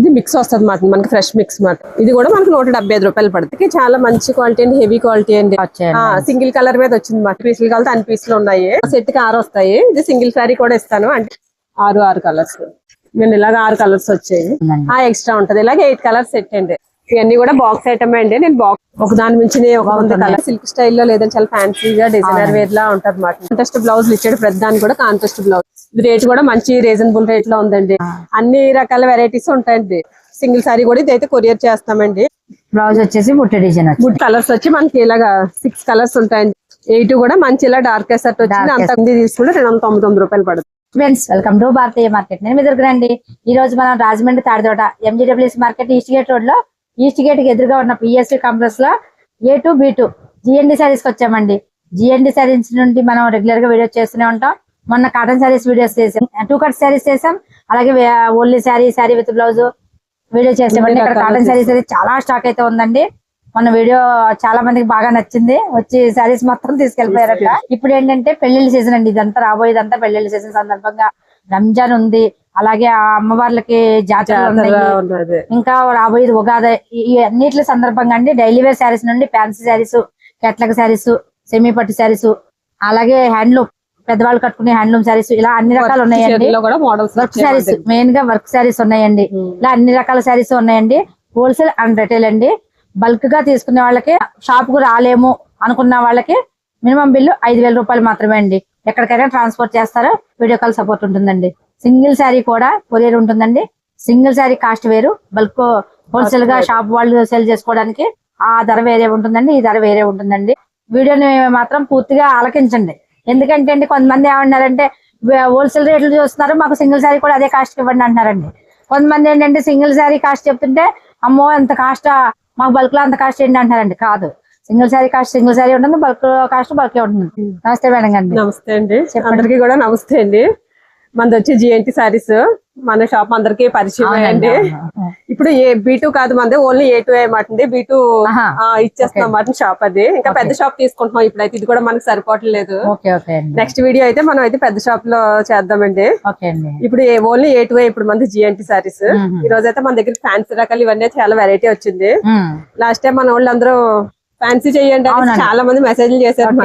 ఇది మిక్స్ వస్తుంది మాట. మనకి ఫ్రెష్ మిక్స్ మాట. ఇది కూడా మనకి నూట డెబ్బై ఐదు రూపాయలు పడుతుంది. చాలా మంచి క్వాలిటీ అండి హెవీ క్వాలిటీ అండి. సింగిల్ కలర్ మీద వచ్చింది మాట. పీసులు కలితే అన్ని పీసులు ఉన్నాయి. సెట్కి ఆరు వస్తాయి. ఇది సింగిల్ సారీ కూడా ఇస్తాను. అంటే ఆరు ఆరు కలర్స్ నేను ఇలాగ ఆరు కలర్స్ వచ్చాయి. ఆ ఎక్స్ట్రా ఉంటది. ఇలాగ ఎయిట్ కలర్స్ సెట్ అండి. ఇవన్నీ కూడా బాక్స్ ఐటమ్ అండి. నేను బాక్స్ ఒక దాని మించి ఒక వంద కలర్ సిల్క్ స్టైల్లో లేదంటే చాలా ఫ్యాన్సీగా డిజైనర్ వేర్ లా ఉంటది మాట. కాంటెస్ట్ బ్లౌజ్ ఇచ్చాడు ప్రతి దానికి కూడా కాంటెస్ట్ బ్లౌజ్ రేట్ కూడా మంచి రీజనబుల్ రేట్లో ఉందండి. అన్ని రకాల వెరైటీస్ ఉంటాయండి. సింగిల్ సారీ కూడా ఇదైతే కొరియర్ చేస్తామండి. బ్లౌజ్ వచ్చేసి బుట్ట డిజైన్ గుడ్ కలర్స్ వచ్చి మనకి ఇలాగా సిక్స్ కలర్స్ ఉంటాయండి. ఎయిట్ కూడా మంచి ఇలా డార్క్ సెట్ వచ్చింది. అంత తీసుకుంటే రెండు వందల తొమ్మిది తొమ్మిది రూపాయలు పడుతుంది. Friends welcome to Bharatiya market నేను మీ దగ్గర అండి. ఈ రోజు మనం Rajahmundry Tadithota MGWS market east gate రోడ్లో ఈస్ట్ గేట్కి ఎదురుగా ఉన్న పిఎస్పి కాంప్లెక్స్లో A two B two GND సారీస్కి వచ్చామండి. జిఎన్డి సారీస్ నుండి మనం రెగ్యులర్గా వీడియోస్ చేస్తూనే ఉంటాం. మొన్న కాటన్ సారీస్ వీడియోస్ చేసాం టూ కట్ సారీస్ చేసాం అలాగే only sari sari with blouse video చేసామండి ఇక్కడ కాటన్ సారీస్ అయితే చాలా స్టాక్ అయితే ఉందండి. మన వీడియో చాలా మందికి బాగా నచ్చింది. వచ్చి సారీస్ మొత్తం తీసుకెళ్ళిపోయారట ఇప్పుడు ఏంటంటే పెళ్ళిళ్ళ సీజన్ అండి. ఇదంతా రాబోయేదంతా పెళ్ళిళ్ళ సీజన్ సందర్భంగా రంజాన్ ఉంది. అలాగే ఆ అమ్మవార్లకి ఉన్నది ఇంకా రాబోయేది ఉగాది. ఈ- ఈ అన్నిటి సందర్భంగా అండి. డైలీ వేర్ శారీస్ నుండి fancy saris catalogue saris semi పట్టు శారీస్ అలాగే హ్యాండ్లూమ్ పెద్దవాళ్ళు కట్టుకునే హ్యాండ్లూమ్ శారీస్ ఇలా అన్ని రకాలు ఉన్నాయండి. వర్క్ శారీస్ మెయిన్గా వర్క్ శారీస్ ఉన్నాయండి. ఇలా అన్ని రకాల శారీస్ ఉన్నాయండి. హోల్సేల్ అండ్ రిటైల్ అండి. బల్క్గా తీసుకునే వాళ్ళకి షాప్కు రాలేము అనుకున్న వాళ్ళకి మినిమం బిల్లు ఐదు వేల రూపాయలు మాత్రమే అండి. ఎక్కడికైనా ట్రాన్స్పోర్ట్ చేస్తారో వీడియో కాల్ సపోర్ట్ ఉంటుందండి. సింగిల్ శారీ కూడా కొరియర్ ఉంటుందండి. సింగిల్ శారీ కాస్ట్ వేరు. బల్క్ హోల్సేల్గా షాప్ వాళ్ళు సేల్ చేసుకోవడానికి ఆ ధర వేరే ఉంటుందండి ఈ ధర వేరే ఉంటుందండి. వీడియోని మాత్రం పూర్తిగా ఆలకించండి. ఎందుకంటే అండి కొంతమంది ఏమన్నారంటే హోల్సేల్ రేట్లు చూస్తున్నారు మాకు సింగిల్ శారీ కూడా అదే కాస్ట్ ఇవ్వండి అంటున్నారండి. కొంతమంది ఏంటంటే సింగిల్ శారీ కాస్ట్ చెప్తుంటే అమ్మో ఎంత కాస్ట్ మాకు బల్క్లో అంత కాస్ట్ ఏంటి అంటారండి కాదు. Single sari cost single sari ఉంటుంది బల్క్ కాస్ట్ బల్క్ ఉంటుంది. నమస్తే మేడం గారు. నమస్తే అండి. అందరికి కూడా నమస్తే అండి. మనది వచ్చి జిఎన్టీ సారీస్ మన షాప్ అందరికి పరిచయం అండి. ఇప్పుడు ఏ బీ టూ కాదు మంది ఓన్లీ ఏ టూ అండి. బీ టూ ఆహా. ఇచ్చేస్తాం అన్నమాట షాప్ అది. ఇంకా పెద్ద షాప్ తీసుకుంటున్నాం ఇప్పుడైతే. ఇది కూడా మనకి సరిపోవట్లేదు నెక్స్ట్ వీడియో అయితే మనం అయితే పెద్ద షాప్లో చేద్దామండి. ఇప్పుడు ఓన్లీ ఏ టూ ఇప్పుడు మంది జిఎన్టీ సారీస్ ఈ రోజు అయితే మన దగ్గర ఫ్యాన్సీ రకాలు ఇవన్నీ చాలా వెరైటీ వచ్చింది. లాస్ట్ టైం మన వాళ్ళు అందరూ ఫ్యాన్సీ అవునండి. చాలా మంది మెసేజ్లు చేశారు.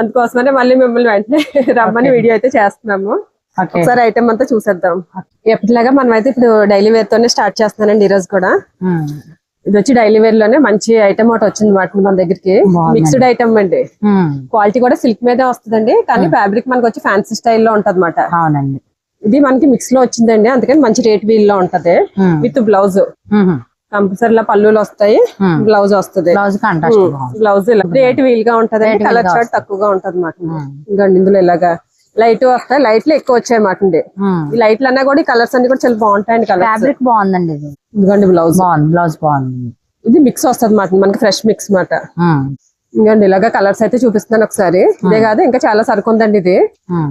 అందుకోసమనే మళ్ళీ మిమ్మల్ని వెంటనే రమ్మని వీడియో అయితే చేస్తున్నాము. ఒకసారి ఐటమ్ అంతా చూసేద్దాం. ఎప్పటిలాగా మనం అయితే ఇప్పుడు డైలీ వేర్ తోనే స్టార్ట్ చేస్తున్నానండి ఈ రోజు కూడా. ఇది వచ్చి డైలీ వేర్లోనే మంచి ఐటమ్ ఒకటి వచ్చింది వాటిని మన దగ్గరికి. మిక్స్డ్ ఐటమ్ అండి. క్వాలిటీ కూడా సిల్క్ మీదే వస్తుందండి కానీ ఫ్యాబ్రిక్ మనకి వచ్చి ఫ్యాన్సీ స్టైల్లో ఉంటది అనమాట అవునండి. ఇది మనకి మిక్స్లో వచ్చిందండి అందుకని మంచి రేట్ వీల్లో ఉంటది. With blouse. కంపల్సరీ లో పళ్ళులు వస్తాయి. బ్లౌజ్ వస్తుంది. బ్లౌజ్ బ్లౌజ్ రేట్ వీల్గా ఉంటది కలర్ షర్ట్ తక్కువగా ఉంటది అనమాట ఇందులో ఇలాగా లైట్ వస్తాయి. లైట్లు ఎక్కువ వచ్చాయి ఉమ్. ఈ లైట్లు అన్నా కూడా ఈ కలర్స్ అన్ని కూడా చాలా బాగుంటాయండి కలర్స్. ఫ్యాబ్రిక్ బాగుందండి ఇది. ఇదిగోండి బ్లౌజ్. బాగుంది బ్లౌజ్ బాగుంది. ఇది మిక్స్ వస్తుంది మాట మనకి ఫ్రెష్ మిక్స్ మాట. ఇంకోండి ఇలాగా కలర్స్ అయితే చూపిస్తున్నాను ఒకసారి. ఇదే కాదు ఇంకా చాలా సరుకు ఉందండి ఇది.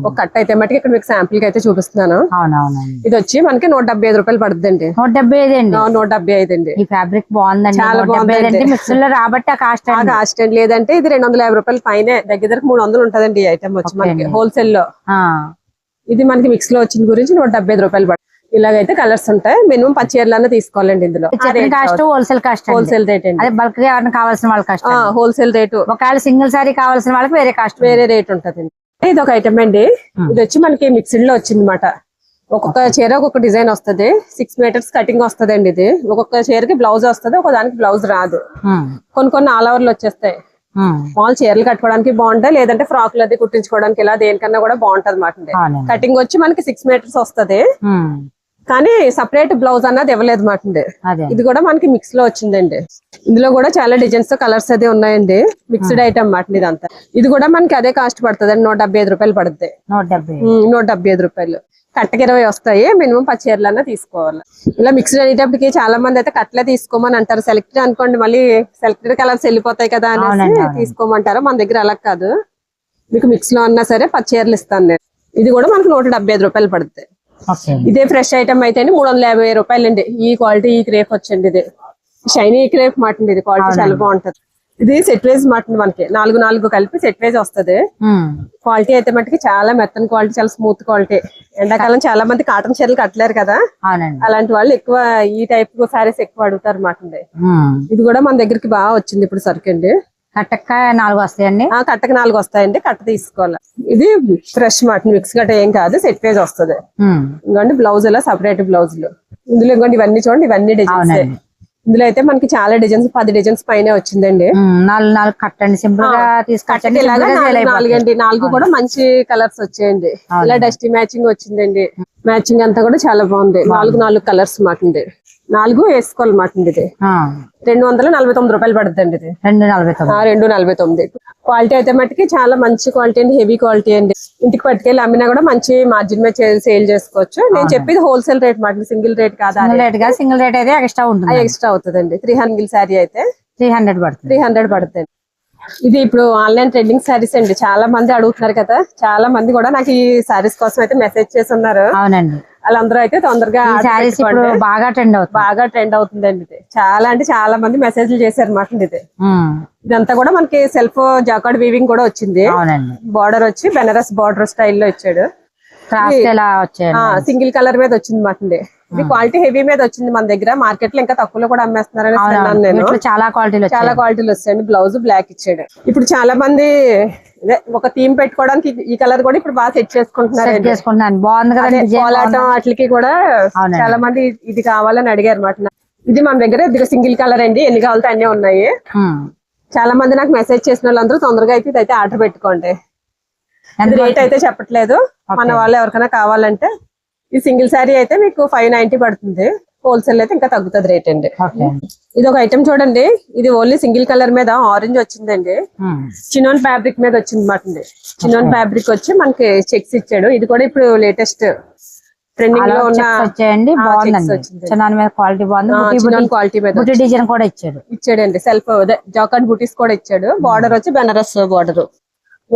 ఒక కట్ అయితే మటుకు ఇక్కడ మీకు శాంపిల్కి అయితే చూపిస్తున్నాను. ఇది వచ్చి మనకి నూట డెబ్బై ఐదు రూపాయలు పడుతుందండి. నూట డెబ్బై ఐదు అండి. నూట డెబ్బై ఐదు అండి. ఈ ఫ్యాబ్రిక్ బాగుందండి. చాలా బాగుందండి. లో రాబట్టి కాస్ట్ కాస్ట్ అండి. లేదంటే ఇది రెండు వందల యాభై రూపాయలు పైన దగ్గర దగ్గర మూడు వందలు ఉంటదండి ఈ ఐటమ్ వచ్చి మనకి. హోల్సేల్లో. ఇది మనకి మిక్స్లో వచ్చిన గురించి నూట డెబ్బై ఐదు రూపాయలు పడుతుంది. ఇలాగైతే కలర్స్ ఉంటాయి. మినిమం పచ్చి చీరలన్నా తీసుకోవాలండి ఇందులో. కాస్ట్ హోల్సేల్ కాస్ట్ అండి. హోల్సేల్ రేట్ అండి. అదే బల్క్గా ఎవరైనా కావాల్సిన వాళ్ళ కాస్ట్ హోల్సేల్ రేటు ఒకవేళ సింగిల్ సారీ కావాల్సిన వాళ్ళకి వేరే కాస్ట్ వేరే రేట్ ఉంటదండి. ఇది ఒక ఐటమ్ అండి. ఇది వచ్చి మనకి మిక్స్డ్లో వచ్చింది అనమాట ఒక్కొక్క చీర ఒక్కొక్క డిజైన్ వస్తది. సిక్స్ మీటర్స్ కటింగ్ వస్తదండి ఇది. ఒక్కొక్క చీరకి బ్లౌజ్ వస్తది ఒక దానికి బ్లౌజ్ రాదు. కొన్ని కొన్ని ఆల్ ఓవర్లు వచ్చేస్తాయి. మామూలు చీరలు కట్టుకోవడానికి బాగుంటాయి లేదంటే ఫ్రాక్లు అది కుట్టించుకోవడానికి ఇలా దేనికన్నా కూడా బాగుంటది అనమాట కటింగ్ వచ్చి మనకి సిక్స్ మీటర్స్ వస్తది. కానీ సపరేట్ బ్లౌజ్ అన్నది ఇవ్వలేదు మాట అదే. ఇది కూడా మనకి మిక్స్లో వచ్చిందండి. ఇందులో కూడా చాలా డిజైన్స్ కలర్స్ అది ఉన్నాయండి. మిక్స్డ్ ఐటమ్ మాట ఇదంతా. ఇది కూడా మనకి అదే కాస్ట్ పడుతుంది అండి నూట డెబ్బై ఐదు రూపాయలు పడుతుంది నూట డెబ్బై ఐదు. రూపాయలు. కట్టకి ఇరవై వస్తాయి. మినిమం పది చీరలన్నా తీసుకోవాలి. ఇలా మిక్స్డ్ అనేటప్పటికి చాలా మంది అయితే కట్లే తీసుకోమని అంటారు. సెలెక్టెడ్ అనుకోండి మళ్ళీ సెలెక్టెడ్ కలర్స్ వెళ్ళిపోతాయి కదా అనేసి అవునండి. తీసుకోమంటారు. మన దగ్గర అలా కాదు. మీకు మిక్స్లో అన్నా సరే పది చీరలు ఇస్తాను నేను. ఇది కూడా మనకు నూట డెబ్బై ఐదు రూపాయలు పడుతుంది ఇదే ఫ్రెష్ ఐటమ్ అయితే మూడు వందల యాభై రూపాయలు అండి ఈ క్వాలిటీ ఈ క్రేప్ వచ్చండి ఇది. షైనీ క్రేప్ మాట అండి ఇది. క్వాలిటీ చాలా బాగుంటది. ఇది సెట్ వేజ్ మాట మనకి. నాలుగు నాలుగు కలిపి సెట్ వేజ్ వస్తది. క్వాలిటీ అయితే మటుకి చాలా మెత్తని క్వాలిటీ చాలా స్మూత్ క్వాలిటీ. ఎండాకాలం చాలా మంది కాటన్ చీరలు కట్టలేరు కదా. అలాంటి వాళ్ళు ఎక్కువ ఈ టైప్ సారీస్ ఎక్కువ అడుగుతారు ఉమ్. ఇది కూడా మన దగ్గరికి బాగా వచ్చింది ఇప్పుడు సరుకు అండి కట్టక్క నాలుగు వస్తాయండి. ఆ కట్టకి నాలుగు వస్తాయండి. కట్ట తీసుకోవాలి. ఇది ఫ్రెష్ మాట మిక్స్ గట్ట ఏం కాదు సెట్ వేజ్ వస్తది. ఇంకోండి బ్లౌజ్ ఇలా సపరేట్ బ్లౌజులు ఇందులో ఇంకోండి ఇవన్నీ చూడండి ఇవన్నీ డిజైన్స్. ఇందులో అయితే మనకి చాలా డిజైన్స్ పది డిజైన్స్ పైన వచ్చిందండి. నాలుగు నాలుగు కట్టండి సింపుల్గా కట్టకి అయిపోతాయి. నాలుగండి నాలుగు కూడా మంచి కలర్స్ వచ్చాయండి. ఇలా డస్టీ మ్యాచింగ్ వచ్చిందండి. మ్యాచింగ్ అంతా కూడా చాలా బాగుంది. నాలుగు నాలుగు కలర్స్ మాటండి నాలుగు వేసుకోవాలి మాటండి ఇది రెండు వందల నలభై తొమ్మిది రూపాయలు పడుతుందండి ఇది. రెండు నలభై ఆ, తొమ్మిది రెండు నలభై తొమ్మిది. క్వాలిటీ అయితే మట్టుకి చాలా మంచి క్వాలిటీ అండి హెవీ క్వాలిటీ అండి. ఇంటికి పట్టుకెళ్ళి అమ్మినా కూడా మంచి మార్జిన్ మీద సేల్ చేసుకోవచ్చు. నేను చెప్పేది హోల్సేల్ రేట్ మాట సింగిల్ రేట్ కాదా సింగిల్ రేట్గా సింగిల్ రేట్ అయితే ఎక్స్ట్రా ఉంటుంది. ఎక్స్ట్రా అవుతుందండి. త్రీ హండ్రెడ్ శారీ అయితే. త్రీ హండ్రెడ్ పడుతుంది. త్రీ హండ్రెడ్ పడుతుంది. ఇది ఇప్పుడు ఆన్లైన్ ట్రెండింగ్ శారీస్ అండి. చాలా మంది అడుగుతున్నారు కదా. చాలా మంది కూడా నాకు ఈ శారీస్ కోసం అయితే మెసేజ్ చేసి ఉన్నారు అవునండి. వాళ్ళందరూ అయితే తొందరగా ఇప్పుడు. బాగా ట్రెండ్ అవుతుంది. బాగా ట్రెండ్ అవుతుందండి ఇది. చాలా అంటే చాలా మంది మెసేజ్లు చేశారు అన్నమాట ఇది. ఇదంతా కూడా మనకి సెల్ఫ్ జాకార్డ్ వీవింగ్ కూడా వచ్చింది. బార్డర్ వచ్చి బెనారస్ బార్డర్ స్టైల్లో ఇచ్చాడు. వచ్చాయండి సింగిల్ కలర్ మీద వచ్చింది మాట ఇది క్వాలిటీ హెవీ మీద వచ్చింది మన దగ్గర. మార్కెట్లో ఇంకా తక్కువలో కూడా అమ్మేస్తున్నారని నేను. చాలా క్వాలిటీలు వచ్చాయి. చాలా క్వాలిటీలు వస్తాయండి బ్లౌజ్ బ్లాక్ ఇచ్చాడు. ఇప్పుడు చాలా మంది ఒక థీమ్ పెట్టుకోవడానికి ఈ- కలర్ కూడా ఇప్పుడు బాగా సెట్ చేసుకుంటున్నారు సెట్ చేసుకుంటున్నాను. బాగుంది కదా కోలాటం వాటికి కూడా. చాలా మంది ఇది కావాలని అడిగారు అనమాట ఇది మన దగ్గర ఇది సింగిల్ కలర్ అండి. ఎన్ని కావాలంటే అన్ని ఉన్నాయి. చాలా మంది నాకు మెసేజ్ చేసిన వాళ్ళందరూ తొందరగా అయితే ఇదైతే ఆర్డర్ పెట్టుకోండి. రేట్ అయితే చెప్పట్లేదు. మన వాళ్ళు ఎవరికైనా కావాలంటే ఈ సింగిల్ శారీ అయితే మీకు ఫైవ్ నైన్టీ పడుతుంది. హోల్సేల్ అయితే ఇంకా తగ్గుతుంది రేట్ అండి. ఇది ఒక ఐటమ్ చూడండి. ఇది ఓన్లీ సింగిల్ కలర్ మీద ఆరెంజ్ వచ్చిందండి. చిన్నోన్ ఫ్యాబ్రిక్ మీద వచ్చింది మాట చిన్నోన్ ఫ్యాబ్రిక్ వచ్చి మనకి చెక్స్ ఇచ్చాడు. ఇది కూడా ఇప్పుడు లేటెస్ట్ ట్రెండింగ్లో ఉన్న వచ్చాయండి. చిన్న మీద క్వాలిటీ బాగుంది. క్వాలిటీ మీద బుటీ డిజైన్ కూడా ఇచ్చాడు. ఇచ్చాడండి. సెల్ఫ్ జాకాట్ బూటీస్ కూడా ఇచ్చాడు. బార్డర్ వచ్చి బెనారస్ బార్డర్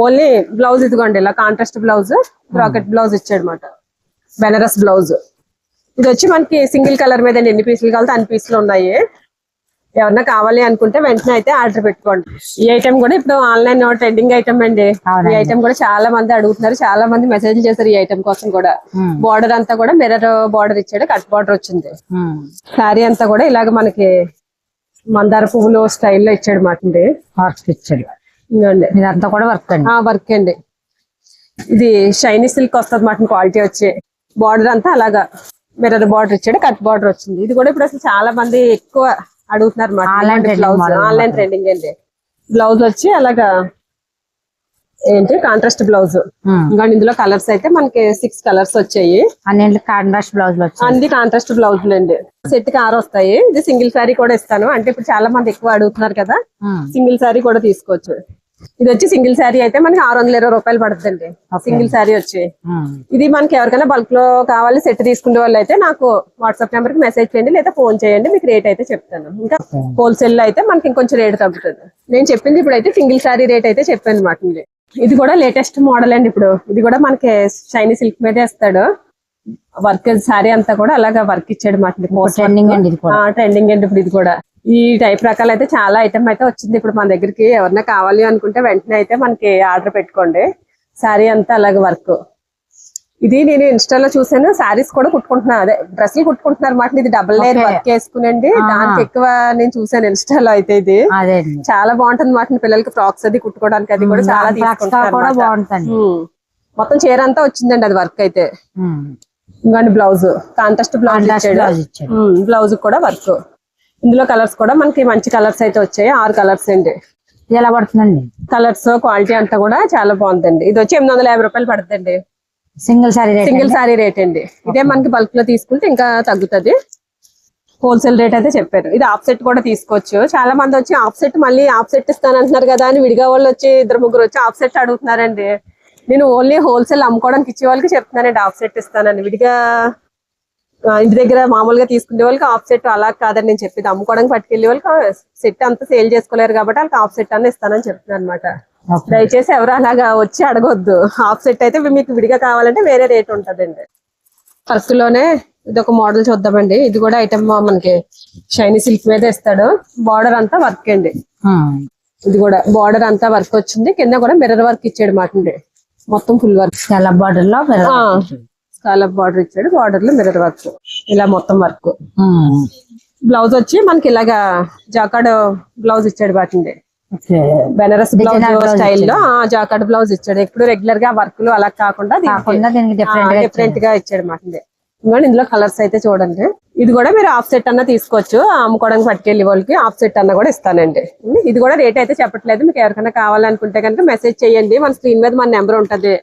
ఓన్లీ బ్లౌజ్ ఇదిగోండి ఇలా కాంట్రాస్ట్ బ్లౌజ్ బ్రాకెట్ బ్లౌజ్ ఇచ్చాడు అనమాట బెనారస్ బ్లౌజ్ ఇది వచ్చి మనకి సింగిల్ కలర్ మీద ఎన్ని పీసులు కావాలంటే అన్ని పీసులు ఉన్నాయి. ఎవరన్నా కావాలి అనుకుంటే వెంటనే అయితే ఆర్డర్ పెట్టుకోండి. ఈ ఐటమ్ కూడా ఇప్పుడు ఆన్లైన్ ట్రెండింగ్ ఐటమ్ అండి. ఈ. ఐటమ్ కూడా చాలా మంది అడుగుతున్నారు. చాలా మంది మెసేజ్ చేశారు ఈ ఐటమ్ కోసం కూడా. బార్డర్ అంతా కూడా మిర్రర్ బార్డర్ ఇచ్చాడు. కట్ బార్డర్ వచ్చింది. శారీ అంతా కూడా ఇలాగ మనకి మందార పువ్వులు స్టైల్లో ఇచ్చాడు మాటండి వర్క్ ఇచ్చాడు. ఇదంతా కూడా వర్క్ అండి. వర్క్ అండి. ఇది షైనీ సిల్క్ వస్తుంది మాట క్వాలిటీ వచ్చి. బార్డర్ అంతా అలాగా. మిర్రర్ బార్డర్ ఇచ్చాడు కట్ బార్డర్ వచ్చింది. ఇది కూడా ఇప్పుడు అసలు చాలా మంది ఎక్కువ అడుగుతున్నారు బ్లౌజ్ ఆన్లైన్. ట్రెండింగ్ అండి బ్లౌజ్ వచ్చి అలాగా ఏంటి? Contrast blouse. ఇంకా ఇందులో కలర్స్ అయితే మనకి సిక్స్ కలర్స్ వచ్చాయి. అన్నింటి కాంట్రాస్ట్ బ్లౌజ్ అన్ని కాంట్రాస్ట్ బ్లౌజులు అండి. సెట్కి ఆరు వస్తాయి. ఇది సింగిల్ శారీ కూడా ఇస్తాను. అంటే ఇప్పుడు చాలా మంది ఎక్కువ అడుగుతున్నారు కదా. సింగిల్ శారీ కూడా తీసుకోవచ్చు. ఇది వచ్చి సింగిల్ శారీ అయితే మనకి ఆరు వందల ఇరవై రూపాయలు పడుతుందండి. సింగిల్ శారీ వచ్చి. ఇది మనకి ఎవరికైనా బల్క్లో కావాలి సెట్ తీసుకునే వాళ్ళు అయితే నాకు వాట్సాప్ నెంబర్కి మెసేజ్ చేయండి లేదా ఫోన్ చేయండి మీకు రేట్ అయితే చెప్తాను. ఇంకా హోల్సేల్లో అయితే మనకి ఇంకొంచెం రేట్ తగ్గుతుంది. నేను చెప్పింది ఇప్పుడు అయితే సింగిల్ శారీ రేట్ అయితే చెప్పాను అనమాట ఇది. కూడా లేటెస్ట్ మోడల్ అండి ఇప్పుడు. ఇది కూడా మనకి షైనీ సిల్క్ మీదే ఇస్తాడు వర్క్ శారీ అంతా కూడా అలాగా వర్క్ ఇచ్చాడు మాట ట్రెండింగ్ అండి ఇప్పుడు ఇది కూడా. ఈ టైప్ రకాలు అయితే చాలా ఐటమ్ అయితే వచ్చింది. ఇప్పుడు మన దగ్గరికి ఎవరైనా కావాలి అనుకుంటే వెంటనే అయితే మనకి ఆర్డర్ పెట్టుకోండి. శారీ అంతా అలాగే వర్క్ ఇది నేను ఇన్స్టాలో చూసాను శారీస్ కూడా కుట్టుకుంటున్నా. అదే డ్రెస్సులు కుట్టుకుంటున్నారు మాట. ఇది డబుల్ లేయర్. వర్క్ వేసుకునండి. దానికి ఎక్కువ నేను చూసాను ఇన్స్టాలో అయితే ఇది. చాలా బాగుంటుంది మాట. పిల్లలకి ఫ్రాక్స్ అది కుట్టుకోవడానికి అది కూడా చాలా ఉమ్. మొత్తం చీర అంతా వచ్చిందండి అది వర్క్ అయితే. ఇంకోండి బ్లౌజ్ కాంట్రాస్ట్ బ్లౌజ్. బ్లౌజ్ కూడా వర్క్ ఇందులో కలర్స్ కూడా మనకి మంచి కలర్స్ అయితే వచ్చాయి. ఆరు కలర్స్ అండి. ఎలా పడుతుందండి? కలర్స్ క్వాలిటీ అంతా కూడా చాలా బాగుందండి. ఇది వచ్చి ఎనిమిది వందల యాభై రూపాయలు పడుతుందండి. Single sari rate single sari rate అండి. ఇదే మనకి బల్క్లో తీసుకుంటే ఇంకా తగ్గుతుంది. హోల్సేల్ రేట్ అయితే చెప్పారు. ఇది ఆఫ్ సెట్ కూడా తీసుకోవచ్చు. చాలా మంది వచ్చి ఆఫ్ సెట్ మళ్ళీ ఆఫ్ సెట్ ఇస్తాను అంటున్నారు కదా అని విడిగా వాళ్ళు వచ్చి ఇద్దరు ముగ్గురు వచ్చి ఆఫ్ సెట్ అడుగుతున్నారండి. నేను ఓన్లీ హోల్సేల్ అమ్ముకోవడానికి ఇచ్చే వాళ్ళకి చెప్తున్నానండి ఆఫ్ సెట్ ఇస్తానని. విడిగా ఇంటి దగ్గర మామూలుగా తీసుకునే వాళ్ళకి ఆఫ్ సెట్ అలా కాదని నేను చెప్పేది. అమ్ముకోవడానికి పట్టుకెళ్ళే వాళ్ళకి సెట్ అంతా సేల్ చేసుకోలేరు కాబట్టి వాళ్ళకి ఆఫ్ సెట్ అని ఇస్తానని చెప్తున్నాను అనమాట దయచేసి ఎవరు అలాగా వచ్చి అడగొద్దు. హాఫ్ సెట్ అయితే మీకు విడిగా కావాలంటే వేరే రేట్ ఉంటదండి. వర్క్లోనే ఇది ఒక మోడల్ చూద్దామండి. ఇది కూడా ఐటమ్ మనకి షైనీ సిల్క్ మీద ఇస్తాడు. బార్డర్ అంతా వర్క్ అండి. ఉమ్. ఇది కూడా బార్డర్ అంతా వర్క్ వచ్చింది. కింద కూడా మిర్రర్ వర్క్ ఇచ్చాడు మాట మొత్తం ఫుల్ వర్క్ చాలా బార్డర్లో స్కాలప్ బార్డర్ ఇచ్చాడు. బార్డర్లో మిర్రర్ వర్క్ ఇలా మొత్తం వర్క్. బ్లౌజ్ వచ్చి మనకి ఇలాగా జాకాడ్ బ్లౌజ్ ఇచ్చాడు వాటింది. బెనారస్ బ్లౌజ్ Designer blouse స్టైల్లో జాకాడ్ బ్లౌజ్ ఇచ్చాడు. ఎప్పుడు రెగ్యులర్గా వర్క్లు అలా కాకుండా డిఫరెంట్గా ఇచ్చాడు. మాట ఇంకోటి ఇందులో కలర్స్ అయితే చూడండి. ఇది కూడా మీరు ఆఫ్ సెట్ అన్న తీసుకోవచ్చు. అమ్ముకోవడానికి పట్టుకెళ్ళి వాళ్ళకి ఆఫ్ సెట్ అన్న కూడా ఇస్తానండి. ఇది కూడా రేట్ అయితే చెప్పట్లేదు. మీకు ఎవరికైనా కావాలనుకుంటే కనుక మెసేజ్ చేయండి. మన స్క్రీన్ మీద మన నెంబర్ ఉంటది.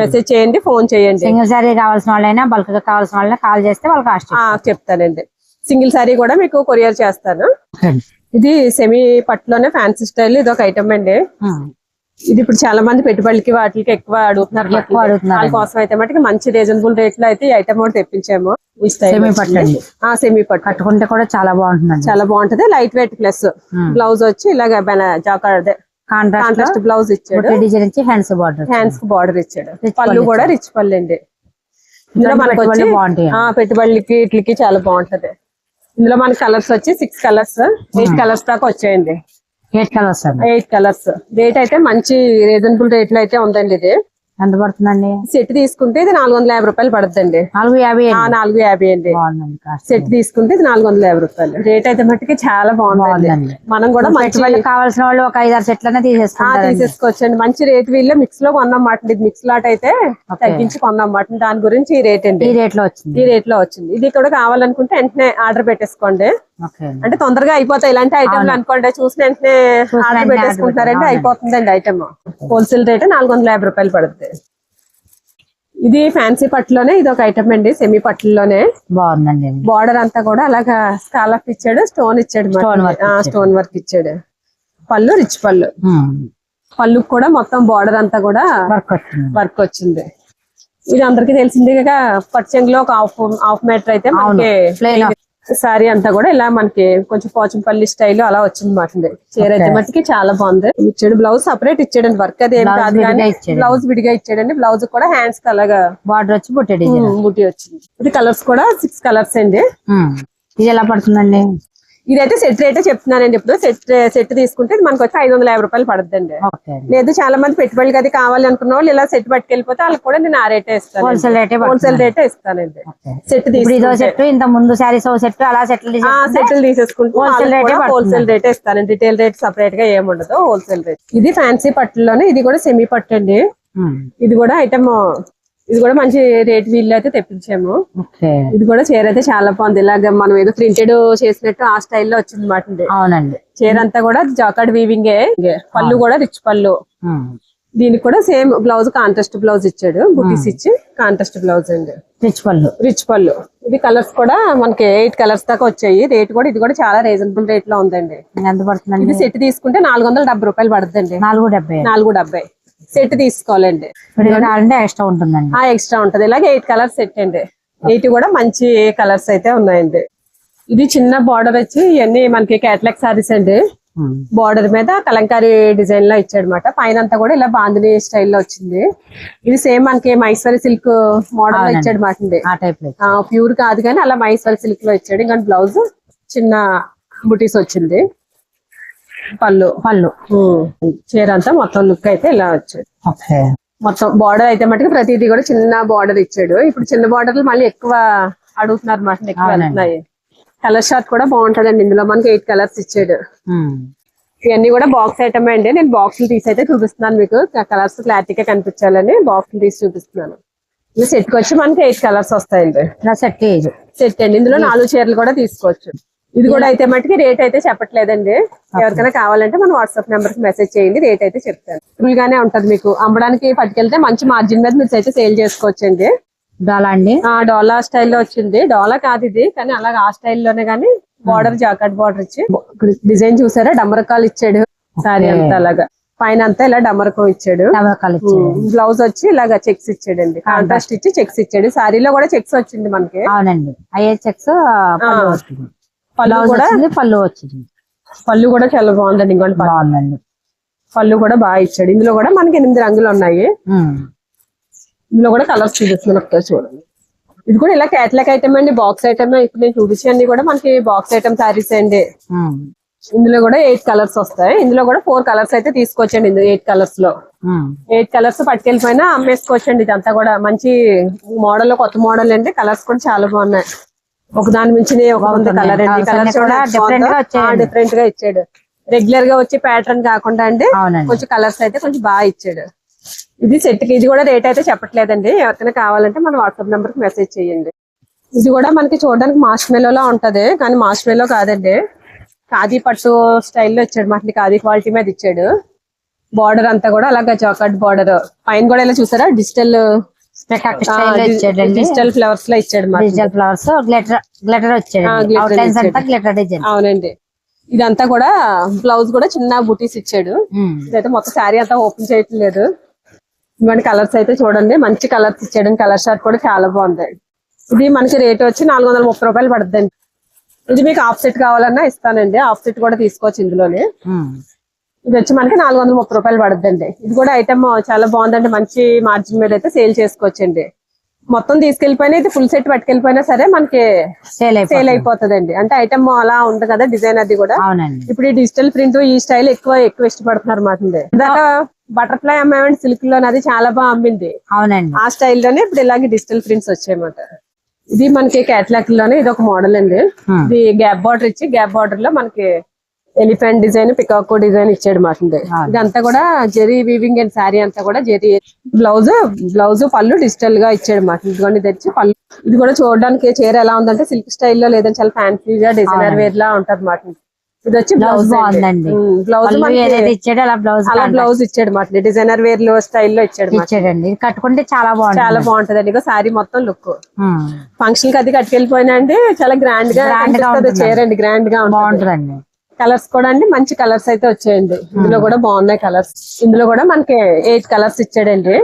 మెసేజ్ చేయండి ఫోన్ చేయండి. సింగిల్ సారీ కావాల్సిన వాళ్ళైనా బల్క్గా కావాల్సిన వాళ్ళైనా కాల్ చేస్తే వాళ్ళు కాస్ట్ చెప్తానండి. సింగిల్ సారీ కూడా మీకు కొరియర్ చేస్తాను. ఇది సెమీ పట్టులోనే ఫ్యాన్సీ స్టైల్ ఇది ఒక ఐటమ్ అండి. ఇది ఇప్పుడు చాలా మంది పెట్టుబడులకి వాటికి ఎక్కువ అడుగుతున్నారు ఎక్కువ అడుగుతున్నారు. వాళ్ళ కోసం అయితే మటుకు మంచి రీజనబుల్ రేట్లో అయితే ఈ ఐటమ్ కూడా తెప్పించాము. Semi పట్టు సెమీ పట్టు. కట్టుకుంటే కూడా చాలా బాగుంటుందండి. చాలా బాగుంటది లైట్ వెయిట్ ప్లస్ బ్లౌజ్ వచ్చి ఇలాగ జాకాడ్ కాంట్రాస్ట్ కాంట్రాస్ట్ బ్లౌజ్ ఇచ్చాడు. డిజైన్ ఇచ్చి హ్యాండ్స్ బార్డర్ హ్యాండ్స్ బార్డర్ ఇచ్చాడు. పళ్ళు కూడా రిచ్ పళ్ళు అండి. ఇందులో మనకు వచ్చి పెట్టుబడులకి ఇట్లకి చాలా బాగుంటది. ఇందులో మన కలర్స్ వచ్చి సిక్స్ కలర్స్ ఎయిట్ కలర్స్ దాకా వచ్చాయండి. Eight colours eight colours rate అయితే మంచి రీజనబుల్ రేట్లో అయితే ఉందండి ఇది. ఎంత పడుతుందండి? సెట్ తీసుకుంటే ఇది నాలుగు వందల యాభై రూపాయలు పడుతుందండి. నాలుగు యాభై నాలుగు యాభై అండి. సెట్ తీసుకుంటే ఇది నాలుగు వందల యాభై రూపాయలు. రేట్ అయితే మట్టుకి చాలా బాగుందండి. బాగుందండి. మనం కూడా కావాల్సిన వాళ్ళు ఒక ఐదారు సెట్లనే తీసేసుకుంటారు తీసేసుకోవచ్చండి. మంచి రేట్ వీళ్ళు మిక్స్లో కొన్నాం మాట ఇది మిక్స్ లాట్ అయితే తగ్గించి కొన్నాం మాట దాని గురించి ఈ రేట్ అండి. ఈ రేట్లో వచ్చింది. ఈ రేట్లో వచ్చింది. ఇది కూడా కావాలనుకుంటే వెంటనే ఆర్డర్ పెట్టేసుకోండి. అంటే తొందరగా అయిపోతాయి. ఇలాంటి ఐటమ్ అనుకోండి చూసిన వెంటనే ఆర్డర్ order అయిపోతుందండి ఐటమ్ హోల్సేల్ రేట్ నాలుగు వందల యాభై రూపాయలు పడుతుంది ఇది ఫ్యాన్సీ పట్టులోనే ఇది ఒక ఐటమ్ అండి సెమీ పట్టులోనే బాగుందండి. బార్డర్ అంతా కూడా అలాగా స్కాలప్ ఇచ్చాడు స్టోన్ ఇచ్చాడు. స్టోన్ వర్క్ ఇచ్చాడు. పళ్ళు రిచ్ పళ్ళు. పళ్ళు కూడా మొత్తం బార్డర్ అంతా కూడా వర్క్ వచ్చింది. వర్క్ వచ్చింది. ఇది అందరికి తెలిసిందే కదా పచ్చంగిలో ఒక హాఫ్ హాఫ్ మీటర్ అయితే మనకి సారీ అంతా కూడా ఇలా మనకి కొంచెం పోచంపల్లి స్టైల్ అలా వచ్చింది మాట చీర అయితే మట్టుకి చాలా బాగుంది. ఇచ్చాడు బ్లౌజ్ సపరేట్ ఇచ్చాడండి వర్క్ అది ఏం కాదు కానీ. బ్లౌజ్ విడిగా ఇచ్చాడండి. బ్లౌజ్ కూడా హ్యాండ్స్కి అలాగా బార్డర్ వచ్చి బుట్టే డిజైన్ బుట్టి వచ్చింది. ఇది కలర్స్ కూడా సిక్స్ కలర్స్ అండి. ఇది ఎలా పడుతుందండి? ఇదైతే సెట్ రేటే చెప్తున్నానండి ఇప్పుడు సెట్ సెట్ తీసుకుంటే మనకు వచ్చి ఐదు వందల యాభై రూపాయలు పడుతుందండి లేదు చాలా మంది పెట్టుబడికి అది కావాలి అనుకున్న వాళ్ళు ఇలా సెట్ పట్టుకెళ్ళిపోతే వాళ్ళకి కూడా నేను ఆ రేటే ఇస్తాను హోల్సేల్ రేటే హోల్సేల్ రేటే ఇస్తానండి. సెట్ తీసుకుంటే. సెట్ ఇంత ముందు శారీస్ సెట్ అలా సెటిల్ సెటిల్ తీసేసుకుంటే హోల్సేల్ రేట్ ఇస్తాను రిటైల్ రేట్ సపరేట్గా ఏమి ఉండదు హోల్సేల్ రేట్. ఇది ఫ్యాన్సీ పట్టులోనే ఇది కూడా సెమీ పట్టు అండి. ఇది కూడా ఐటమ్ ఇది కూడా మంచి రేట్ వీళ్ళు అయితే తెప్పించాము ఇది కూడా చీర అయితే చాలా బాగుంది. ఇలాగ మనం ఏదో ప్రింటెడ్ చేసినట్టు ఆ స్టైల్లో వచ్చింది మాట అవునండి. చీర అంతా కూడా జాకాడ్ వీవింగ్ పళ్ళు కూడా రిచ్ పళ్ళు. దీనికి కూడా సేమ్ బ్లౌజ్ కాంట్రాస్ట్ బ్లౌజ్ ఇచ్చాడు. బుటీస్ ఇచ్చి కాంట్రాస్ట్ బ్లౌజ్ అండి. రిచ్ పళ్ళు. రిచ్ పళ్ళు. ఇది కలర్స్ కూడా మనకి ఎయిట్ కలర్స్ దాకా వచ్చాయి. రేట్ కూడా ఇది కూడా చాలా రీజనబుల్ రేట్లో ఉందండి. ఎంత పడుతుందండి? ఇది సెట్ తీసుకుంటే నాలుగు వందల డెబ్బై రూపాయలు పడుతుందండి. నాలుగు డెబ్బై. నాలుగు డెబ్బై. సెట్ తీసుకోవాలండి. ఎక్స్ట్రా ఉంటుందండి. ఆ ఎక్స్ట్రా ఉంటది. ఇలాగే ఎయిట్ కలర్స్ సెట్ అండి. ఎయిట్ కూడా మంచి కలర్స్ అయితే ఉన్నాయండి. ఇది చిన్న బార్డర్ వచ్చి ఇవన్నీ మనకి క్యాట్లాగ్ సారీస్ అండి. బార్డర్ మీద కలంకారీ డిజైన్లో ఇచ్చాడు అనమాట పైన అంతా కూడా ఇలా బాందిని స్టైల్లో వచ్చింది. ఇది సేమ్ మనకి మైసూరి సిల్క్ మోడల్లో అవునండి. ఇచ్చాడు మాట ఆ టైప్లో ప్యూర్ కాదు కానీ అలా మైసూరి సిల్క్లో ఇచ్చాడు. ఇంకా బ్లౌజ్ చిన్న బుటీస్ వచ్చింది. పళ్ళు పళ్ళు. చీర అంతా మొత్తం లుక్ అయితే ఇలా వచ్చాడు ఓకే. మొత్తం బార్డర్ అయితే మటుకు ప్రతిదీ కూడా చిన్న బార్డర్ ఇచ్చాడు. ఇప్పుడు చిన్న బార్డర్లు మళ్ళీ ఎక్కువ అడుగుతున్నారు మాట ఎక్కువ. వెళ్తున్నాయి. కలర్ షార్ట్ కూడా బాగుంటదండి ఇందులో మనకి ఎయిట్ కలర్స్ ఇచ్చాడు. ఇవన్నీ కూడా బాక్స్ ఐటమ్ అండి. నేను బాక్సులు తీసి అయితే చూపిస్తున్నాను మీకు. కలర్స్ క్లారిటీగా కనిపించాలని బాక్సులు తీసి చూపిస్తున్నాను. సెట్కి వచ్చి మనకి ఎయిట్ కలర్స్ వస్తాయండి. సెట్ సెట్ అండి. ఇందులో నాలుగు చీరలు కూడా తీసుకోవచ్చు. ఇది కూడా అయితే మటుకి రేట్ అయితే చెప్పట్లేదండి. ఎవరికైనా కావాలంటే మన వాట్సాప్ నెంబర్కి మెసేజ్ చేయండి. రేట్ అయితే చెప్తాను. ఫుల్ గానే ఉంటది మీకు. అమ్మడానికి పట్టుకెళ్తే మంచి మార్జిన్ మీద మీరు అయితే సేల్ చేసుకోవచ్చండి. డాలా అండి? ఆ డోలా స్టైల్లో వచ్చింది. డోలా కాదు ఇది. కానీ అలాగే ఆ స్టైల్లోనే కానీ బార్డర్ జాకెట్ బార్డర్ ఇచ్చి. డిజైన్ చూసారా? డమరకాలు ఇచ్చాడు. సారీ అంతా అలాగా. పైన అంతా ఇలా డమరకం ఇచ్చాడు. బ్లౌజ్ వచ్చి ఇలాగా చెక్స్ ఇచ్చాడండి. కాంట్రాస్ట్ ఇచ్చి చెక్స్ ఇచ్చాడు. సారీలో కూడా చెక్స్ వచ్చింది మనకి. అవునండి. ఐఏ చెక్స్ పళ్ళు కూడా పళ్ళు వచ్చింది. పళ్ళు కూడా చాలా బాగుందండి ఇంకోటి పళ్ళు. బాగుందండి. పళ్ళు కూడా బాగా ఇచ్చాడు. ఇందులో కూడా మనకి ఎనిమిది రంగులు ఉన్నాయి. ఇందులో కూడా కలర్స్ చూపిస్తున్నాను ఒకసారి చూడండి. ఇది కూడా ఇలా క్యాట్లాగ్ ఐటమ్ అండి బాక్స్ ఐటమ్ ఇప్పుడు నేను చూపించండి కూడా మనకి బాక్స్ ఐటమ్ సారీస్ అండి. ఇందులో కూడా ఎయిట్ కలర్స్ వస్తాయి. ఇందులో కూడా ఫోర్ కలర్స్ అయితే తీసుకొచ్చండి ఇందులో ఎయిట్ కలర్స్లో. ఎయిట్ కలర్స్ పట్టుకెళ్ళిపోయినా అమ్మేసుకోవచ్చండి. ఇదంతా కూడా మంచి మోడల్ కొత్త మోడల్ అండి. కలర్స్ కూడా చాలా బాగున్నాయి. ఒక దాని మించి. కలర్ అన్ని కూడా. డిఫరెంట్గా ఇచ్చాడు. రెగ్యులర్గా వచ్చే ప్యాటర్న్ కాకుండా అండి కొంచెం కలర్స్ అయితే కొంచెం బాగా ఇచ్చాడు. ఇది సెట్కి ఇది కూడా రేట్ అయితే చెప్పట్లేదండి. ఎవరికైనా కావాలంటే మన వాట్సాప్ నెంబర్కి మెసేజ్ చేయండి. ఇది కూడా మనకి చూడడానికి మాస్క్ మెలోలా ఉంటది కానీ మాస్క్ మెలో కాదండి. ఖాదీ పట్టు స్టైల్లో ఇచ్చాడు మనకి ఖాదీ క్వాలిటీ మీద ఇచ్చాడు. బార్డర్ అంతా కూడా అలాగా చాకట్ బార్డర్ పైన కూడా ఇలా చూసారా? డిజిటల్ డిజిటల్ ఫ్లవర్స్లో ఇచ్చాడు డిజిటల్ ఫ్లవర్స్ గ్లిటర్ గ్లిటర్ అంతా. గ్లిటర్ డిజైన్ అవునండి. ఇదంతా కూడా బ్లౌజ్ కూడా చిన్న బుటీస్ ఇచ్చాడు. ఇదైతే మొత్తం శారీ అంతా ఓపెన్ చేయట్లేదు. ఇవన్నీ కలర్స్ అయితే చూడండి. మంచి కలర్స్ ఇచ్చాడు. కలర్ షార్ట్ కూడా చాలా బాగుంది. ఇది మనకి రేట్ వచ్చి నాలుగు వందల ముప్పై రూపాయలు పడుతుందండి ఇది మీకు ఆఫ్ సెట్ కావాలన్నా ఇస్తానండి. ఆఫ్ సెట్ కూడా తీసుకోవచ్చు ఇందులోనే. ఇది వచ్చి మనకి నాలుగు వందల ముప్పై రూపాయలు పడుతుందండి ఇది కూడా ఐటమ్ చాలా బాగుందండి. మంచి మార్జిన్ మీద అయితే సేల్ చేసుకోవచ్చండి. మొత్తం తీసుకెళ్ళిపోయినా ఇది ఫుల్ సెట్ పట్టుకెళ్ళిపోయినా సరే మనకి సేల్ అయిపోతుందండి. అంటే ఐటమ్ అలా ఉంది కదా డిజైన్ అది కూడా. ఇప్పుడు ఈ డిజిటల్ ప్రింట్ ఈ స్టైల్ ఎక్కువ ఎక్కువ ఇష్టపడుతున్నారు అన్నమాట ఇందాక బటర్ఫ్లై అమ్మాయి సిల్క్లో అది చాలా బాగా అమ్మింది. అవునండి. ఆ స్టైల్లోనే ఇప్పుడు ఇలాగే డిజిటల్ ప్రింట్స్ వచ్చాయన్నమాట. ఇది మనకి క్యాట్లాక్లోనే ఇది ఒక మోడల్ అండి. ఇది గ్యాప్ బార్డర్ ఇచ్చి గ్యాప్ బార్డర్లో మనకి ఎలిఫెంట్ డిజైన్ పికాకో డిజైన్ ఇచ్చాడు మాట. ఇదంతా కూడా జెరీ వీవింగ్ అండ్ శారీ అంతా కూడా జెరీ. బ్లౌజ్ బ్లౌజ్ పళ్ళు డిజిటల్గా ఇచ్చాడు మాట ఇదిగోండి తెచ్చి పళ్ళు. ఇది కూడా చూడడానికి చీర ఎలా ఉందంటే సిల్క్ స్టైల్లో లేదంటే చాలా ఫ్యాన్సీగా డిజైనర్. వేర్ లా ఉంటది మాట ఇది వచ్చి బ్లౌజ్ బ్లౌజ్ బాగుందండి. బ్లౌజ్ ఇచ్చాడో అలా బ్లౌజ్ అలా బ్లౌజ్ ఇచ్చాడు మాట డిజైనర్ వేర్లో స్టైల్లో ఇచ్చాడు మాట ఇచ్చాడండి. కట్టుకుంటే చాలా బాగుంటుంది. చాలా బాగుంటది ఇక శారీ మొత్తం లుక్. ఫంక్షన్కి అది కట్టుకెళ్ళిపోయినా అండి చాలా గ్రాండ్గా. చీర అండి గ్రాండ్గా ఉంటుంది బాగుంటుందండి. కలర్స్ కూడా అండి. మంచి కలర్స్ అయితే వచ్చాయండి. ఇందులో కూడా బాగున్నాయి కలర్స్. ఇందులో కూడా మనకి ఎయిట్ కలర్స్ ఇచ్చాడండి.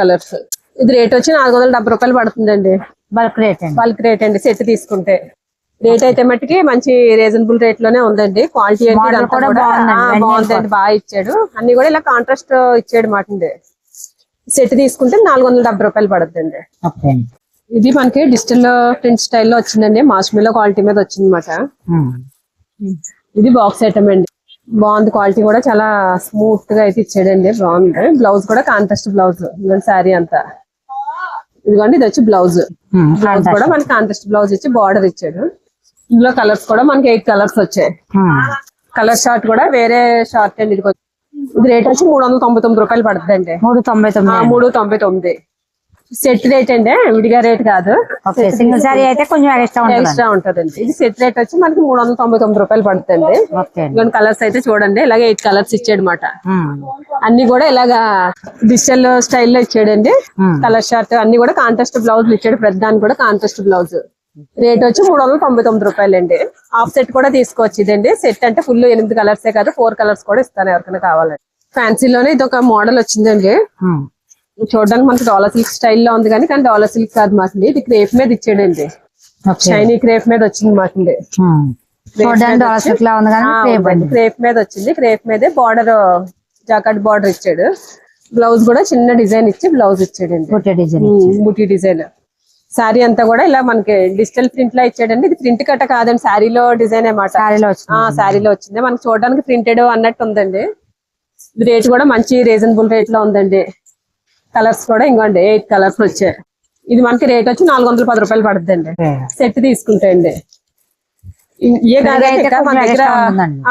కలర్స్. ఇది రేట్ వచ్చి నాలుగు వందల డెబ్బై రూపాయలు పడుతుందండి. బల్క్ రేట్ బల్క్ రేట్ అండి. సెట్ తీసుకుంటే. రేట్ అయితే మట్టుకి మంచి రీజనబుల్ రేట్లోనే ఉందండి. క్వాలిటీ బాగుందండి. బాగా ఇచ్చాడు. అన్ని కూడా ఇలా కాంట్రాస్ట్ ఇచ్చాడు మాట సెట్ తీసుకుంటే నాలుగు వందల డెబ్బై రూపాయలు పడుతుందండి. ఇది మనకి డిజిటల్ ప్రింట్ స్టైల్లో వచ్చిందండి. మాస్మిలో క్వాలిటీ మీద వచ్చింది అనమాట. ఇది బాక్స్ ఐటమ్ అండి. బాగుంది క్వాలిటీ కూడా చాలా స్మూత్గా అయితే ఇచ్చాడండి. బాగుంది. బ్లౌజ్ కూడా కాంట్రాస్ట్ బ్లౌజ్ శారీ అంతా. ఇదిగోండి ఇది వచ్చి బ్లౌజ్ ఉమ్. బ్లౌజ్ కూడా మనకి కాంట్రాస్ట్ బ్లౌజ్ ఇచ్చి బార్డర్ ఇచ్చాడు. ఇందులో కలర్స్ కూడా మనకి ఎయిట్ కలర్స్ వచ్చాయి. కలర్ షార్ట్ కూడా వేరే షార్ట్ అండి. ఇది రేట్ వచ్చి మూడు వందల తొంభై తొమ్మిది రూపాయలు పడుతుందండి. మూడు తొంభై తొమ్మిది. మూడు తొంభై తొమ్మిది. సెట్ రేట్ అండి విడిగా రేట్ కాదు. సింగిల్ సారీ అయితే కొంచెం ఎక్స్ట్రా ఉంటుంది ఎక్స్ట్రా ఉంటదండి. ఇది సెట్ రేట్ వచ్చి మనకి మూడు వందల తొంభై తొమ్మిది రూపాయలు పడుతుంది అండి. ఇవన్నీ కలర్స్ అయితే చూడండి ఇలాగే ఎయిట్ కలర్స్ ఇచ్చాడు ఉమ్. అన్ని కూడా ఇలాగా డిజిటల్ స్టైల్లో ఇచ్చాడండి. కలర్ షర్ట్ అన్ని కూడా కాంట్రాస్ట్ బ్లౌజ్ ఇచ్చాడు ప్రతి దానికి కూడా కాంట్రాస్ట్ బ్లౌజ్ రేట్ వచ్చి మూడు వందల తొంభై తొమ్మిది రూపాయలు అండి హాఫ్ సెట్ కూడా తీసుకోవచ్చు ఇదండి. సెట్ అంటే ఫుల్ ఎనిమిది కలర్సే కాదు ఫోర్ కలర్స్ కూడా ఇస్తాను ఎవరికైనా కావాలండి ఫ్యాన్సీలోనే ఇది ఒక మోడల్ వచ్చిందండి. ఉమ్. చూడడానికి మనకి డాలర్ సిల్క్ స్టైల్లో ఉంది కానీ కానీ డాలర్ సిల్క్ కాదు మాకండి ఇది క్రేప్ మీద ఇచ్చాడండి. షైనీ క్రేప్ మీద వచ్చింది మాకండి కానీ క్రేప్ మీద వచ్చింది. క్రేప్ మీదే బార్డర్ జాకెట్ బార్డర్ ఇచ్చాడు. బ్లౌజ్ కూడా చిన్న డిజైన్ ఇచ్చి బ్లౌజ్ ఇచ్చాడండి. బుటీ డిజైన్ శారీ అంతా కూడా ఇలా మనకి డిజిటల్ ప్రింట్లో ఇచ్చాడండి. ఇది ప్రింట్ కట్ట కాదండి. శారీలో డిజైన్ వచ్చింది. శారీలో వచ్చింది. మనకి చూడడానికి ప్రింటెడ్ అన్నట్టు ఉందండి. రేట్ కూడా మంచి రీజనబుల్ రేట్లో ఉందండి. కలర్స్ కూడా ఇంకోండి ఎయిట్ కలర్స్ వచ్చాయి. ఇది మనకి రేట్ వచ్చి నాలుగు వందల పది రూపాయలు పడుతుందండి ఓకే. సెట్ తీసుకుంటే అండి ఏ మన దగ్గర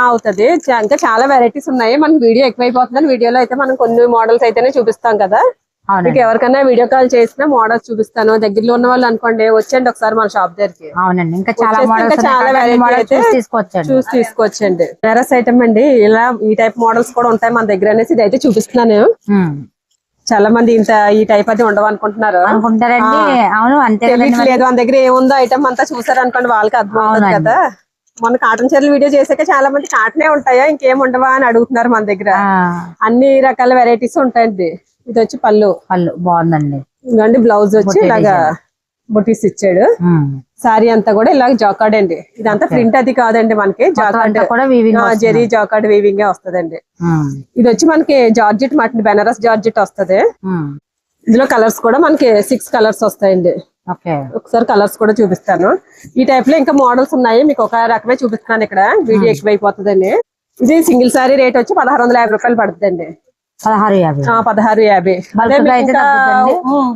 అవుతది. ఇంకా చాలా వెరైటీస్ ఉన్నాయి. మనకి వీడియో ఎక్కువైపోతుందని వీడియోలో అయితే మనం కొన్ని మోడల్స్ అయితేనే చూపిస్తాం కదా. మీకు ఎవరికైనా వీడియో కాల్ చేసినా మోడల్స్ చూపిస్తాను. దగ్గరలో ఉన్న వాళ్ళు అనుకోండి వచ్చేయండి ఒకసారి మన షాప్ దగ్గరికి. అవునండి. ఇంకా చాలా మోడల్స్ చాలా మోడల్స్ అయితే చూసి తీసుకొచ్చాడు. వెరస్ ఐటమ్ అండి. ఇలా ఈ టైప్ మోడల్స్ కూడా ఉంటాయి మన దగ్గర అనేసి ఇది అయితే చూపిస్తున్నాను. చాలా మంది ఇంత ఈ టైప్ అది ఉండవు అనుకుంటున్నారు. అనుకుంటారండి అవును అంతే మన దగ్గర ఏముందో ఐటమ్ అంతా చూసారు అనుకోండి వాళ్ళకి అర్థం. కదా. మన కాటన్ చీరలు వీడియో చేసాక చాలా మంది కాటనే ఉంటాయా? ఇంకేం ఉండవా అని అడుగుతున్నారు మన దగ్గర. అన్ని రకాల వెరైటీస్ ఉంటాయండి. ఇది వచ్చి పళ్ళు. పళ్ళు. బాగుందండి. ఇంకండి బ్లౌజ్ వచ్చి ఇలాగా బుటీస్ ఇచ్చాడు. సారీ అంతా కూడా ఇలాగ జాకాడ్ అండి. ఇదంతా ప్రింట్ అది కాదండి మనకి. జాకాడ్. జెరీ జాకాడ్ వీవింగ్ వస్తదండి. ఇది వచ్చి మనకి జార్జెట్ మటన్ బెనారస్ జార్జెట్ వస్తది. ఇందులో కలర్స్ కూడా మనకి సిక్స్ కలర్స్ వస్తాయండి. ఒకసారి కలర్స్ కూడా చూపిస్తాను. ఈ టైప్లో ఇంకా మోడల్స్ ఉన్నాయి. మీకు ఒక రకమే చూపిస్తున్నాను ఇక్కడ. వీడియో ఎక్కువైపోతుందండి. ఇది సింగిల్ సారీ రేట్ వచ్చి పదహారు వందల యాభై రూపాయలు పడుతుందండి. పదహారు యాభై. పదహారు యాభై?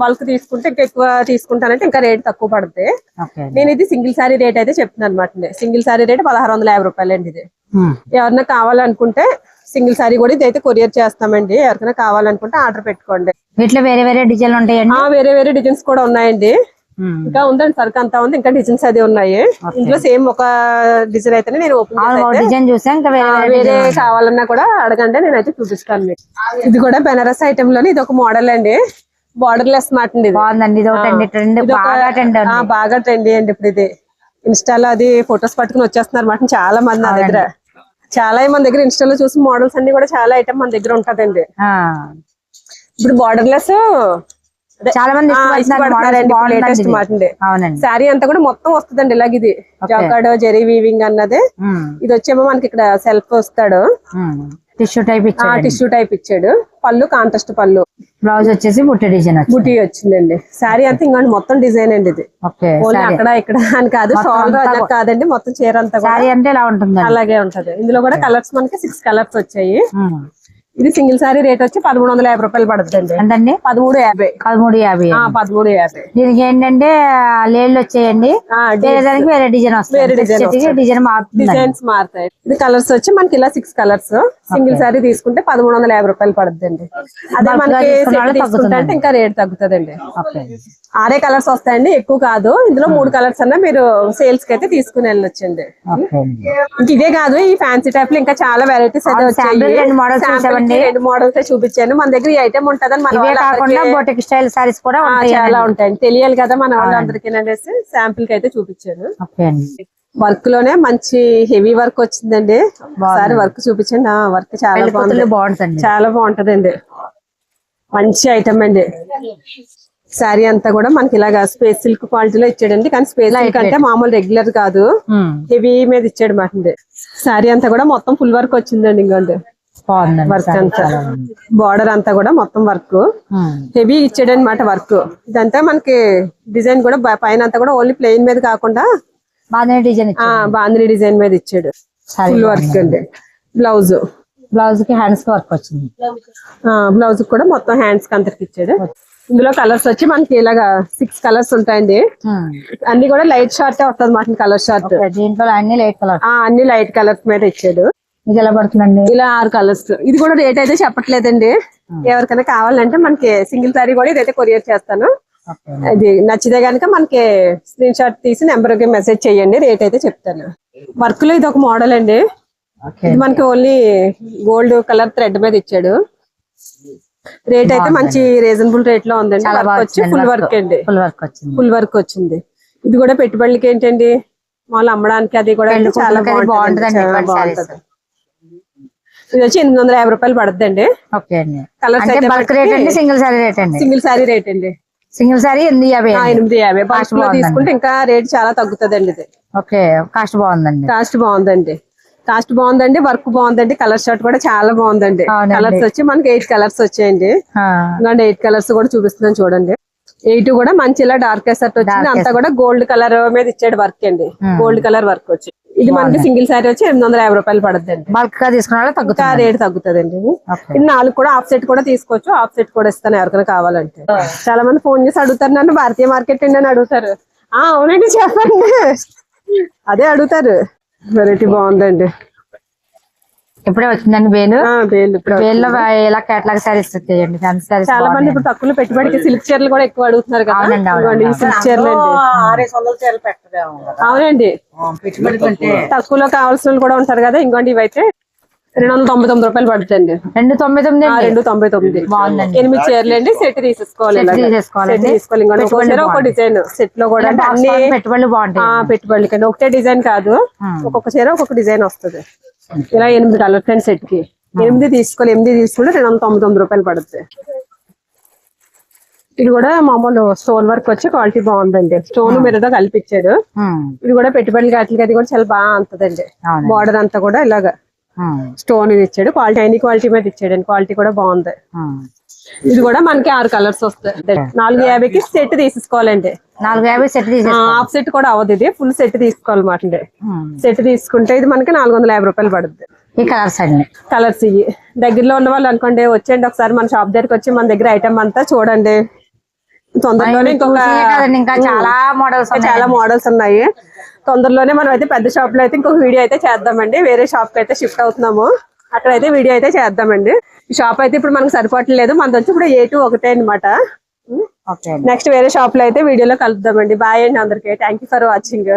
బల్క్ తీసుకుంటే ఇంకా ఎక్కువ తీసుకుంటానంటే ఇంకా రేట్ తక్కువ పడుతుంది నేను ఇది సింగిల్ సారీ రేట్ అయితే చెప్తున్నాను అనమాట సింగిల్ సారీ రేట్ పదహారు వందల యాభై రూపాయలు అండి ఇది. ఉమ్. ఎవరైనా కావాలనుకుంటే సింగిల్ సారీ కూడా ఇదైతే కొరియర్ చేస్తామండి. ఎవరికైనా కావాలనుకుంటే ఆర్డర్ పెట్టుకోండి. వీటిలో వేరే వేరే డిజైన్లు ఉంటాయండి? వేరే వేరే డిజైన్స్ కూడా ఉన్నాయండి. ఇంకా ఉందండి సరుకు అంతా ఉంది. ఇంకా డిజైన్స్ అది ఉన్నాయి. ఇందులో సేమ్ ఒక డిజైన్ అయితేనే నేను డిజైన్ చూసాం ఇంకా వేరే వేరే కావాలన్నా కూడా అడగండి నేనైతే చూపిస్తాను మీకు. ఇది కూడా బెనారస్ ఐటమ్లోని ఇది ఒక మోడల్ అండి. బార్డర్ లెస్ మాట అండి ఇది. బాగుందండి ఒక- బాగా ట్రెండ్ ట్రెండీ అండి ఇప్పుడు ఇది. ఇన్స్టాలో అది ఫొటోస్ పట్టుకుని వచ్చేస్తున్నారు మాట చాలా మంది నా దగ్గర. చాలా మన దగ్గర ఇన్స్టాలో చూసి మోడల్స్ అన్ని కూడా చాలా ఐటమ్ మన దగ్గర ఉంటదండి. ఇప్పుడు బార్డర్ లెస్ చాలా మంది అవునండి. శారీ అంతా కూడా మొత్తం వస్తుందండి ఇలాగ ఇది. జాకాడ్ జెరీ వీవింగ్ అన్నది. ఇది వచ్చేమో మనకి ఇక్కడ సెల్ఫ్ వస్తాడు. టిష్యూ టైప్ ఇచ్చాడు టిష్యూ టైప్ ఇచ్చాడు. పళ్ళు కాంట్రాస్ట్ పళ్ళు. బ్లౌజ్ వచ్చేసి బుట్టి డిజైన్ వచ్చింది. బుటీ వచ్చిందండి. శారీ అంతా ఇంకోండి మొత్తం డిజైన్ అండి ఇది. అక్కడ ఇక్కడ అని కాదు కాదండి మొత్తం చీర అంతా సారీ అంటే ఇలా అలాగే ఉంటది. ఇందులో కూడా కలర్స్ మనకి సిక్స్ కలర్స్ వచ్చాయి. ఇది సింగిల్ సారీ రేట్ వచ్చి పదమూడు వందల యాభై రూపాయలు పడుతుందండి. ఎంతండి? పదమూడు యాభై. పదమూడు యాభై. పదమూడు యాభై. దీనికి ఏంటంటే లేళ్ళు వచ్చేయండి. వేరే దానికి వేరే డిజైన్ వేరే వస్తుంది design చెట్టుకి డిజైన్ మారుతుంది డిజైన్స్ మారుతాయి. ఇది కలర్స్ వచ్చి మనకి ఇలా సిక్స్ కలర్స్ సింగిల్ సారీ తీసుకుంటే పదమూడు వందల యాభై రూపాయలు పడుతుందండి అదే మనకి తీసుకుంటే అంటే ఇంకా రేట్ తగ్గుతుందండి. ఆరే కలర్స్ వస్తాయండి ఎక్కువ కాదు. ఇందులో మూడు కలర్స్ అన్నా మీరు సేల్స్కి అయితే తీసుకుని వెళ్ళొచ్చండి. ఇదే కాదు ఈ ఫ్యాన్సీ టైప్లో ఇంకా చాలా వెరైటీస్ అయితే వచ్చాయి. రెండు మోడల్స్ చూపించాను. మన దగ్గర ఈ ఐటమ్ ఉంటదని మన స్టైల్ సారీస్ కూడా చాలా ఉంటాయి తెలియాలి కదా మన వాళ్ళందరికీ అనేసి శాంపిల్కి అయితే చూపించాను. వర్క్లోనే మంచి హెవీ వర్క్ వచ్చిందండి. ఒకసారి వర్క్ చూపించండి. ఆ వర్క్ చాలా బాగుంది. బాగుంటుంది చాలా బాగుంటదండి. మంచి ఐటమ్ అండి. శారీ అంతా కూడా మనకి ఇలాగా స్పేస్ సిల్క్ క్వాలిటీలో ఇచ్చాడండి. కానీ స్పేస్ సిల్క్ అంటే మామూలు రెగ్యులర్ కాదు. హెవీ మీద ఇచ్చాడు మాట శారీ అంతా కూడా మొత్తం ఫుల్ వర్క్ వచ్చిందండి ఇంకోండి వర్క్ అంతా. బార్డర్ అంతా కూడా మొత్తం వర్క్. హెవీ ఇచ్చాడు అనమాట వర్క్ ఇదంతా మనకి డిజైన్ కూడా పైన అంతా కూడా ఓన్లీ ప్లెయిన్ మీద కాకుండా బాగానే డిజైన్ డిజైన్ మీద ఇచ్చాడు. ఫుల్ వర్క్ అండి. బ్లౌజ్ బ్లౌజ్కి హ్యాండ్స్కి వర్క్ వచ్చింది. బ్లౌజ్ కూడా మొత్తం హ్యాండ్స్కి అంతకి ఇచ్చాడు. ఇందులో కలర్స్ వచ్చి మనకి ఇలాగా సిక్స్ కలర్స్ ఉంటాయండి. ఉమ్. అన్ని కూడా లైట్ షార్ట్ వస్తుంది మాట కలర్ షార్ట్ దీంట్లో అన్ని లైట్ కలర్ అన్ని లైట్ కలర్స్ మీద ఇచ్చాడు. ఇది ఎలా పడుతుందండి? ఇలా ఆరు కలర్స్ ఇది కూడా రేట్ అయితే చెప్పట్లేదండి. ఎవరికైనా కావాలంటే మనకి సింగిల్ సారీ కూడా ఇదైతే కొరియర్ చేస్తాను. అది నచ్చితే గనుక మనకి స్క్రీన్ షాట్ తీసి నెంబర్కి మెసేజ్ చేయండి రేట్ అయితే చెప్తాను. వర్క్లో ఇది ఒక మోడల్ అండి. మనకి ఓన్లీ గోల్డ్ కలర్ థ్రెడ్ మీద ఇచ్చాడు. రేట్ అయితే మంచి రీజనబుల్ రేట్లో ఉందండి. వర్క్ వచ్చి ఫుల్ వర్క్ అండి. ఫుల్ వర్క్ వచ్చింది. ఫుల్ వర్క్ వచ్చింది. ఇది కూడా పెట్టుబడులకి ఏంటండి? వాళ్ళు అమ్మడానికి అది కూడా చాలా బాగుంటుంది ఇది వచ్చి ఎనిమిది వందల యాభై రూపాయలు అండి. కలర్స్ రేట్ అండి సింగిల్ సారీ రేట్ అండి. సింగిల్ సారీ రేట్ అండి. సింగిల్ సారీ ఎనిమిది యాభై. ఎనిమిది యాభై. తీసుకుంటే ఇంకా రేట్ చాలా తగ్గుతుందండి ఇది. ఓకే కాస్ట్ బాగుందండి. కాస్ట్ బాగుందండి. కాస్ట్ బాగుందండి వర్క్ బాగుందండి కలర్ షర్ట్ కూడా చాలా బాగుందండి. కలర్స్ వచ్చి మనకి ఎయిట్ కలర్స్ వచ్చాయండి. ఎయిట్ కలర్స్ కూడా చూపిస్తున్నాను చూడండి. ఎయిట్ కూడా మంచి ఇలా డార్క్ షర్ట్ వచ్చింది. అంతా కూడా గోల్డ్ కలర్ మీద ఇచ్చాడు వర్క్ అండి. గోల్డ్ కలర్ వర్క్ వచ్చి. ఇది మనకి సింగిల్ సారీ వచ్చి ఎనిమిది వందల యాభై రూపాయలు పడుతుందండి బల్క్గా తీసుకున్న తగ్గుతుంది రేట్ తగ్గుతుందండి ఓకే. ఇది నాలుగు కూడా ఆఫ్ సెట్ కూడా తీసుకోవచ్చు. ఆఫ్ సెట్ కూడా ఇస్తాను ఎవరికైనా కావాలంటే. చాలా మంది ఫోన్ చేసి అడుగుతారు నన్ను భారతీయ మార్కెట్ అండి అని అడుగుతారు. ఆ అవునండి చెప్పండి. అదే అడుగుతారు. వెరైటీ బాగుందండి. ఇప్పుడే వచ్చిందండి వేలు. ఆ వేలు ఇలా కేటలాగ్ సారీస్ వచ్చాయండి చాలా మంది ఇప్పుడు తక్కువ పెట్టుబడికి సిల్క్ చీరలు కూడా ఎక్కువ అడుగుతున్నారు కదా. సిల్క్ చీరలు అవునండి. తక్కువలో కావాల్సిన వాళ్ళు కూడా ఉంటారు కదా ఇంకోండి ఇవైతే రెండు వందల తొంభై తొమ్మిది రూపాయలు పడుతుంది రెండు తొంభై తొమ్మిది రెండు తొంభై తొమ్మిది. బాగుందండి. ఎనిమిది చీరలు అండి సెట్ తీసేసుకోవాలి తీసుకోవాలి. ఒక డిజైన్. సెట్లో కూడా అన్ని పెట్టుబడులు బాగుంటాయి. ఆ, పెట్టుబడులకి అండి ఒకటే డిజైన్ కాదు. ఒక్కొక్క చీర ఒక్కొక్క డిజైన్ వస్తుంది. ఇలా ఎనిమిది కలర్స్ అండి సెట్కి ఎనిమిది తీసుకోవాలి ఎనిమిది తీసుకుంటే రెండు వందల తొంభై తొమ్మిది రూపాయలు పడుతుంది ఇది కూడా మామూలు స్టోన్ వర్క్ వచ్చి క్వాలిటీ బాగుందండి. స్టోన్ మీరతో కలిపిచ్చాడు ఉమ్, ఇది కూడా పెట్టుబడులు వాటికి అది కూడా చాలా బాగా అంతదండి. బార్డర్ అంతా కూడా ఇలాగా. స్టోన్ ఇది ఇచ్చాడు. క్వాలిటీ అన్ని క్వాలిటీ మీద ఇచ్చాడు. క్వాలిటీ కూడా బాగుంది. ఇది కూడా మనకి ఆరు కలర్స్ వస్తాయి. నాలుగు యాభైకి సెట్ తీసేసుకోవాలండి. నాలుగు యాభై సెట్ హాఫ్ సెట్ కూడా అవ్వదు ఇది. ఫుల్ సెట్ తీసుకోవాలన్నమాట అండి. సెట్ తీసుకుంటే ఇది మనకి నాలుగు వందల యాభై రూపాయలు పడుతుంది ఈ కలర్స్ అండి. కలర్స్ ఇవి. దగ్గరలో ఉన్న వాళ్ళు అనుకోండి వచ్చేయండి ఒకసారి మన షాప్ దగ్గరికి వచ్చి మన దగ్గర ఐటమ్ అంతా చూడండి. తొందరలోనే ఇంకొక చాలా మోడల్స్ చాలా మోడల్స్ ఉన్నాయి. తొందరలోనే మనం అయితే పెద్ద షాప్లో అయితే ఇంకొక వీడియో అయితే చేద్దామండి. వేరే షాప్కి అయితే షిఫ్ట్ అవుతున్నాము. అక్కడైతే వీడియో అయితే చేద్దామండి. ఈ షాప్ అయితే ఇప్పుడు మనకు సరిపోవట్లేదు. మనది వచ్చి ఇప్పుడు ఏ టూ ఒకటే అనమాట నెక్స్ట్ వేరే షాప్లో అయితే వీడియోలో కలుద్దామండి. బాయ్ అండి అందరికి. Thank you for watching